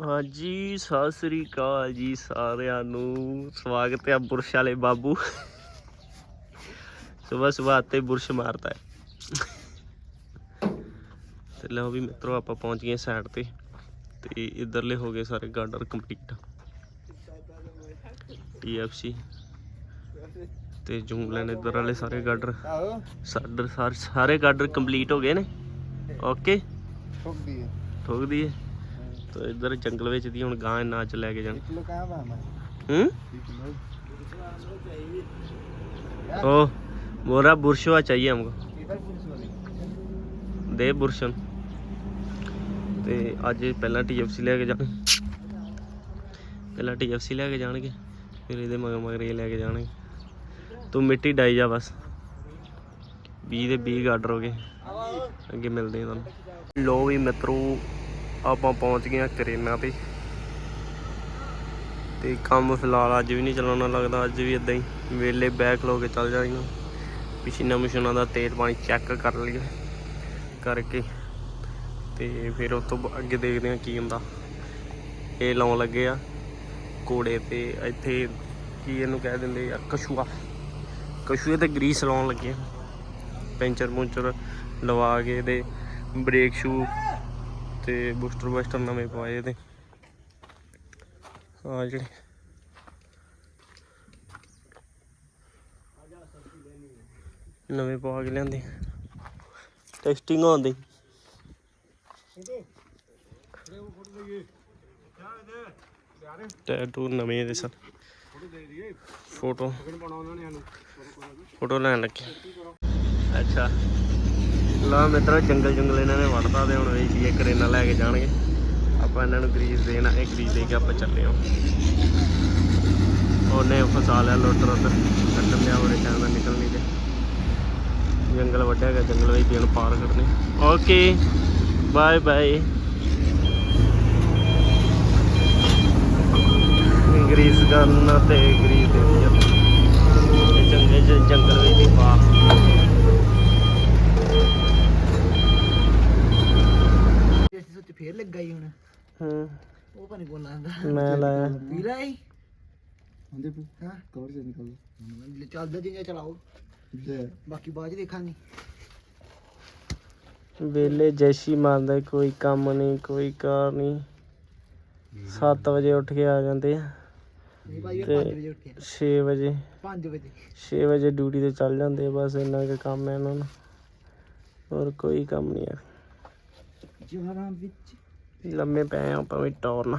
ਹਾਂਜੀ ਸਤਿ ਸ੍ਰੀ ਅਕਾਲ ਜੀ ਸਾਰਿਆਂ ਨੂੰ। ਸਵਾਗਤ ਹੈ ਬੁਰਸ਼ ਵਾਲੇ ਬਾਬੂ। ਸਵੇਰ ਸਵੇਰ ਤੇ ਬੁਰਸ਼ ਮਾਰਦਾ ਹੈ। ਤੇ ਲਓ ਵੀ ਮਿੱਤਰੋ ਆਪਾਂ ਪਹੁੰਚ ਗਏ ਸਾਈਡ ਤੇ। ਤੇ ਇਧਰਲੇ ਹੋ ਗਏ ਸਾਰੇ ਗਾਰਡਰ ਕੰਪਲੀਟ ਟੀਐਫਸੀ ਤੇ ਜੂਮਲਨ ਇਧਰ ਵਾਲੇ ਸਾਰੇ ਗਾਰਡਰ ਆਹੋ ਸਾਡੇ ਸਾਰੇ ਗਾਰਡਰ ਕੰਪਲੀਟ ਹੋ ਗਏ ਨੇ। ਓਕੇ ਠੋਕਦੀ ਹੈ। ਠੋਕ ਦਈਏ ਤੇ ਇਧਰ ਜੰਗਲ ਵਿੱਚ ਦੀ ਹੁਣ ਗਾਂ ਨਾ ਚ ਲੈ ਕੇ ਜਾਣ ਕਿਲੋ ਕਹਾਂ ਦਾ ਮੈਂ ਹੂੰ ਕਿਲੋ ओ मोरा बुरशवा चाहिए हमको ਇਧਰ ਪੁਲਿਸ ਵਾਲੇ ਦੇ ਬੁਰਸ਼ਨ ਤੇ ਅੱਜ ਪਹਿਲਾਂ ਟੀਐਫਸੀ ਲੈ ਕੇ ਜਾਣ ਪਹਿਲਾਂ ਟੀਐਫਸੀ ਲੈ ਕੇ ਜਾਣਗੇ ਫਿਰ ਇਹਦੇ ਮਗਰ ਮਗਰ ਇਹ ਲੈ ਕੇ ਜਾਣਗੇ ਤੂੰ ਮਿੱਟੀ ਡਾਈ ਜਾ ਬਸ 20 ਦੇ 20 ਆਰਡਰ ਹੋ ਗਏ ਅੱਗੇ ਮਿਲਦੇ ਹਾਂ ਤੁਹਾਨੂੰ ਲੋ ਵੀ ਮਿੱਤਰੋ ਆਪਾਂ ਪਹੁੰਚ ਗਏ ਹਾਂ ਕਰੇਨਾ ਤੇ। ਤੇ ਕੰਮ ਫਿਲਹਾਲ ਅੱਜ ਵੀ ਨਹੀਂ ਚਲਾਉਣਾ ਲੱਗਦਾ, ਅੱਜ ਵੀ ਇਦਾਂ ਹੀ ਵੇਲੇ ਬੈਕ ਲੋ ਕੇ ਚੱਲ ਜਾਈਆਂ ਮਸ਼ੀਨਾਂ ਮਸ਼ੀਨਾਂ ਦਾ ਤੇਲ ਪਾਣੀ ਚੈੱਕ ਕਰ ਲਈਏ ਕਰਕੇ। ਤੇ ਫਿਰ ਉਸ ਤੋਂ ਅੱਗੇ ਦੇਖਦੇ ਹਾਂ ਕੀ ਹੁੰਦਾ। ਇਹ ਲਾਉਣ ਲੱਗੇ ਆ ਕੋੜੇ ਤੇ, ਇੱਥੇ ਕੀ ਇਹਨੂੰ ਕਹਿ ਦਿੰਦੇ ਯਾਰ ਕਛੂਆ। ਕਛੂਏ ਤੇ ਗਰੀਸ ਲਾਉਣ ਲੱਗੇ ਪੈਂਚਰ ਪੁੰਚਰ ਲਵਾ ਕੇ ਇਹਦੇ ਬ੍ਰੇਕ ਸ਼ੂ ਤੇ ਬੂਸਟਰ ਵੈਸਟਰ ਨਵੇਂ ਪਵਾਏ ਇਹਦੇ। ਆ ਜਿਹੜੇ ਨਵੇਂ ਪਾ ਕੇ ਲਿਆਂਦੇ। ਟੈਸਟਿੰਗ ਹੁੰਦੀ ਟੈਟੂ ਨਵੇਂ ਇਹਦੇ ਸਨ। ਫੋਟੋ ਫੋਟੋ ਲੈਣ ਲੱਗੇ। ਅੱਛਾ। ਲਾ ਮਿੱਤਰੋ, ਜੰਗਲ ਜੰਗਲ ਇਹਨਾਂ ਨੇ ਵੜਦਾ ਤੇ ਹੁਣ ਵੇਖੀ ਇਹ ਕਰੇਨਾ ਲੈ ਕੇ ਜਾਣਗੇ। ਆਪਾਂ ਇਹਨਾਂ ਨੂੰ ਗਰੀਸ ਦੇਣਾ, ਇਹ ਗਰੀਸ ਦੇ ਕੇ ਆਪਾਂ ਚੱਲੇ ਹਾਂ। ਉਹਨੇ ਫਸਾ ਲਿਆ ਲੋਟਰ ਉੱਧਰ ਕੱਟਣ ਲਿਆ ਉਹਦੇ ਚਾਹਨਾ ਨਿਕਲਣੀ ਨਹੀਂ ਤੇ। ਜੰਗਲ ਵੱਡਿਆ ਗਿਆ, ਜੰਗਲ ਵਿੱਚ ਹੁਣ ਪਾਰ ਕਰਨੇ। Okay, bye bye. ਗਰੀਸ ਕਰਨਾ ਤੇ ਗਰੀਸ ਦੇ ਇਹ ਚੰਗੇ ਜੰਗਲ ਵਿੱਚ ਦੀ ਪਾ ਇਸ ਸੁੱਚ ਫੇਰ ਲੱਗਾ ਹੀ ਹੁਣ ਹੂੰ ਉਹ ਪਾਣੀ ਕੋਲ ਆਂਦਾ ਮੈਂ ਲਾਇਆ। ਪੀ ਲਈ ਹੁੰਦੇ ਹਾਂ? ਕਵਰ ਸੇ ਨਿਕਲ। ਚੱਲਦਾ ਜਿੰਨਾ ਚਲਾਓ। ਲੈ। ਬਾਕੀ ਬਾਅਦ ਚ ਦੇਖਾਂਗੇ। ਵੇਲੇ ਜੈਸ਼ੀ ਮਾਰਦਾ ਕੋਈ ਕੰਮ ਨਹੀਂ ਕੋਈ ਕਾਰ ਨਹੀਂ। 7 ਵਜੇ ਉੱਠ ਕੇ ਆ ਜਾਂਦੇ ਆ। ਤੇ- 5 ਵਜੇ ਉੱਠੇ 6 ਵਜੇ। 5 ਵਜੇ। 6 ਵਜੇ ਡਿਊਟੀ ਤੇ ਚੱਲ ਜਾਂਦੇ ਆ ਬਸ ਇੰਨਾ ਕੁ ਕੰਮ ਹੈ ਇਹਨਾਂ ਨੂੰ। ਹੋਰ ਕੋਈ ਕੰਮ ਨਹੀਂ ਹੈ ਜਵਾਰਾਂ ਵਿੱਚ ਲੰਮੇ ਪਏ ਆ ਆਪਾਂ ਵੀ ਟੌਰਨ।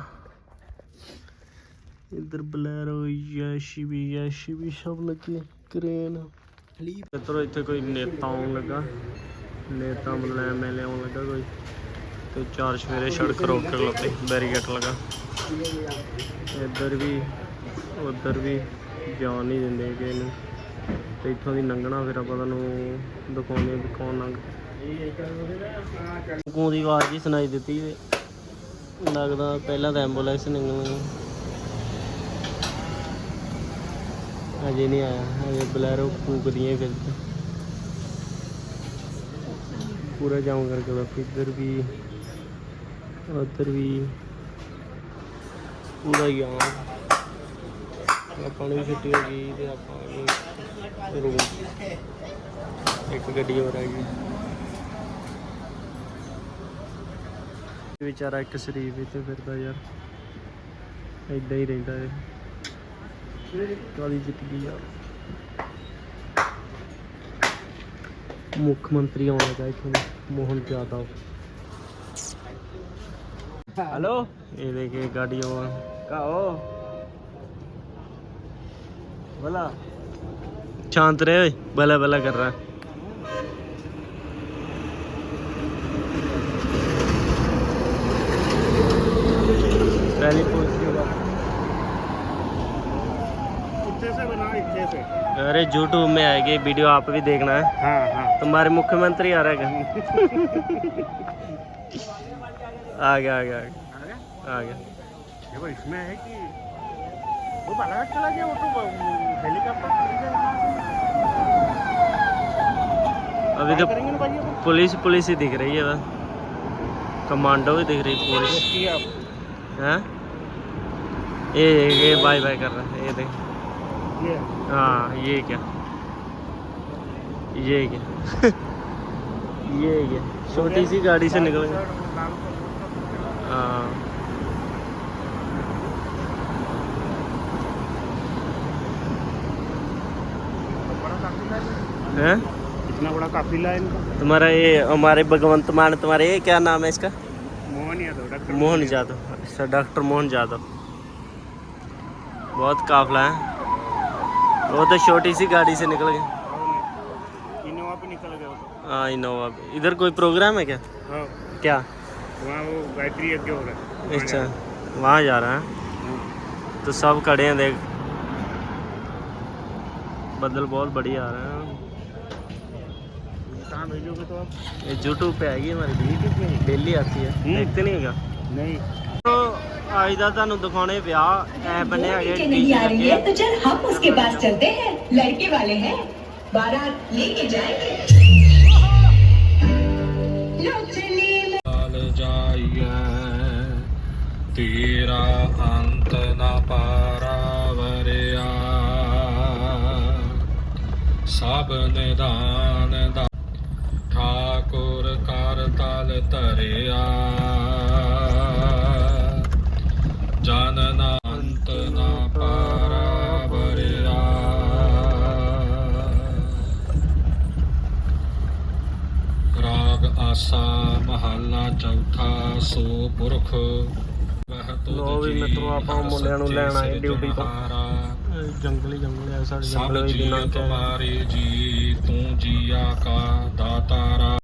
ਇੱਧਰ ਬਲੈਰੋ ਯੈਸ਼ੀ ਵੀ ਯੈਸ਼ੀ ਵੀ ਸਭ ਲੱਗੇ ਕਰੇਨ। ਲੀਪ ਇੱਧਰੋਂ ਇੱਥੇ ਕੋਈ ਨੇਤਾ ਆਉਣ ਲੱਗਾ। ਨੇਤਾ ਮਤਲਬ ਐਮਐਲਏ ਆਉਣ ਲੱਗਾ ਕੋਈ। ਤੇ ਚਾਰ ਸਵੇਰੇ ਸੜਕ ਰੋਕ ਕੇ ਲੱਗੇ ਬੈਰੀਕੇਡ ਲਗਾ। ਇੱਧਰ ਵੀ ਉੱਧਰ ਵੀ ਜਾਣ ਨਹੀਂ ਦਿੰਦੇ ਕਿ ਇਹਨੂੰ। ਤੇ ਇੱਥੋਂ ਦੀ ਲੰਘਣਾ ਫਿਰ ਆਪਾਂ ਤੁਹਾਨੂੰ ਦਿਖਾਉਂਦੇ ਵੀ ਕੌਣ ਲੰਘ ਕੂੰ ਦੀ ਆਵਾਜ਼ ਹੀ ਸੁਣਾਈ ਦਿੱਤੀ ਲੱਗਦਾ ਪਹਿਲਾਂ ਤਾਂ ਐਂਬੂਲੈਂਸ ਨਿਕਲਣੀ ਅਜੇ ਨਹੀਂ ਆਇਆ, ਅਜੇ ਬਲੈਰੋ ਫੂਕਦੀਆਂ ਫਿਰ ਪੂਰਾ ਜਾਮ ਕਰਕੇ ਬੈਠ ਇੱਧਰ ਵੀ, ਉੱਧਰ ਵੀ। ਪੂਰਾ ਹੀ ਆਮ ਆਪਾਂ ਨੂੰ ਵੀ ਛੁੱਟੀ ਹੋ ਗਈ ਤੇ ਆਪਾਂ ਰੂਮ। ਇੱਕ ਗੱਡੀ ਹੋਰ ਆ ਗਈ। ਵਿਚਾਰਾ ਇੱਕ ਸ਼ਰੀਫ ਇੱਥੇ ਫਿਰਦਾ ਯਾਰ। ਐਦਾਂ ਹੀ ਰਹਿੰਦਾ ਇਹ। ਕਾਲੀ ਜ਼ਿੰਦਗੀ ਯਾਰ ਮੁੱਖ ਮੰਤਰੀ ਆਉਣਾ ਲੱਗਾ ਇੱਥੇ ਮੋਹਨ ਯਾਦਵ ਹੈਲੋ। ਇਹ ਦੇਖੇ ਗਾੜੀ ਆਉਣ। ਕਾਓ ਬਲਾ। ਸ਼ਾਂਤ ਰਹੇ ਓਏ ਬਲਾ ਬਲਾ ਕਰ ਰਹਾ। पहली पूछ अरे यूट्यूब में आएगी वीडियो आप भी देखना है। हाँ, हाँ। तुम्हारे मुख्यमंत्री आ रहे हैं आ गया आ गया आ गया। देखो इसमें है कि वो बालाघाट चला गया वो तो हेलीकॉप्टर अभी तो पुलिस पुलिस ही दिख रही है कमांडो भी दिख रही है पुलिस हैं ये ये बाय बाय कर रहा है ये देख ये हाँ ये क्या ये क्या ये क्या छोटी सी गाड़ी से निकल गए हाँ हैं इतना बड़ा काफिला है इनका तुम्हारा ये हमारे भगवंत मान तुम्हारे ये क्या नाम है इसका मोहन यादव डॉक्टर मोहन यादव अच्छा डॉक्टर मोहन यादव बहुत काफला है। वो तो छोटी सी गाड़ी से निकल गए। इनोवा पे निकल गया तो। हाँ इनोवा पे। इधर कोई प्रोग्राम है क्या? हाँ। क्या? वहाँ वो गायत्री यज्ञ हो रहा है। अच्छा। वहाँ जा रहा है? हैं। तो सब खड़े हैं देख। बदल बहुत बढ़िया आ रहे हैं। कहाँ भेजोगे तो आप? ये यूट्यूब पे आएगी हमारी पे? डेली आती है। हम्म। देखते नहीं ਹੈਗਾ नहीं। तो ਅੱਜ ਦਾ ਤੁਹਾਨੂੰ ਦਿਖਾਉਣੇ ਵਿਆਹ ਐ ਬੰਨੇ ਹੈਗੇ के नहीं आ रही है DJ तो चल हम उसके पास चलते हैं लड़के वाले हैं बारात लेके जाएंगे लो चलिए ਹਾਲ ਜਾਈਐ ਤੇਰਾ ਅੰਤ ਨਾ ਪਾਰਾ ਵਰਿਆ ਸਭ ਚੌਥਾ ਸੋ ਪੁਰਖ। ਲਓ ਵੀ ਮਿੱਤਰੋ ਆਪਾਂ ਮੁੰਡਿਆਂ ਨੂੰ ਲੈਣ ਆਏ ਡਿਊਟੀ ਤੋਂ। ਜੰਗਲੀ ਜੰਗਲ ਹੈ ਸਾਡੇ ਜੰਗਲ ਵਿੱਚ ਤੁਮਾਰੇ ਜੀ ਤੂੰ ਜੀਆ ਕਾ ਦਾਤਾਰਾ।